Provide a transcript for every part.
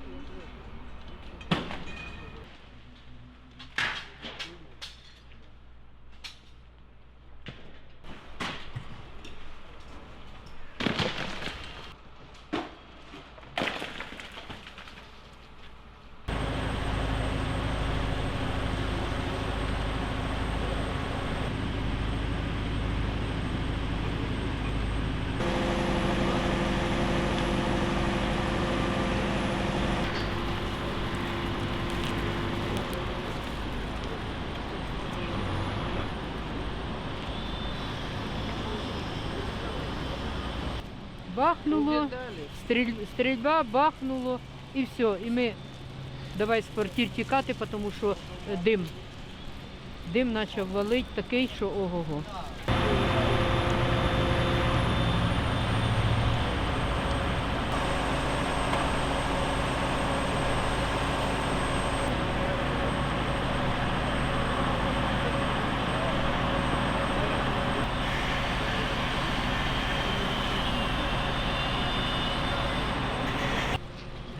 Thank you. Бахнуло, стріль, стрільба бахнуло і все. І ми давай з квартир тікати, тому що е, дим. Дим почав валити такий, що ого-го.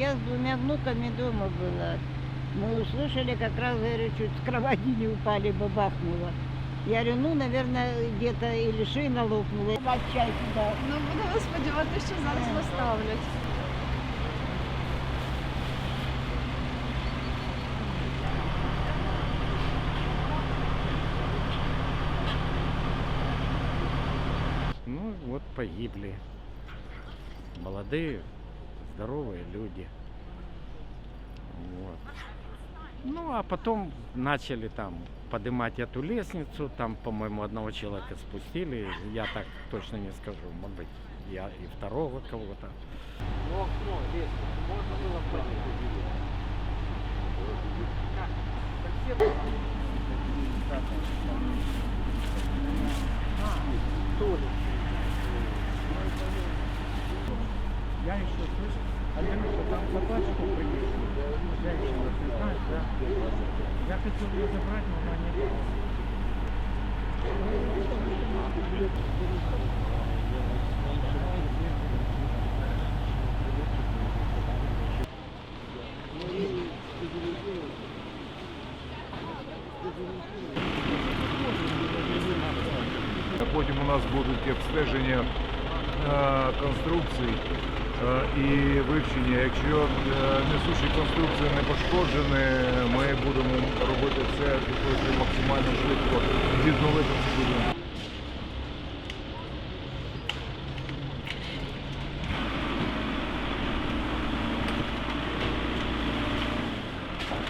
Я с двумя внуками дома была. Мы услышали, как раз, говорю, чуть с кровати не упали, бабахнуло. Я говорю, ну, наверное, где-то или шина лопнула. На чай туда. Ну, будемо сподіватися, що зараз поставлять. Ну вот погибли. Молодые, здоровые люди. Вот. Ну а потом начали там поднимать эту лестницу, там, по-моему, одного человека спустили, я так точно не скажу, может быть, я и второго кого-то. Я еще слышу, Альбинуша, там собачку принесли. Женщина, ты знаешь, да? Я хотел ее забрать, но она не дала. Потім у нас будуть обстеження е, конструкцій і вивчення. Якщо е, несучі конструкції не пошкоджені, ми будемо робити все для того, щоб максимально швидко відновити цей будинок.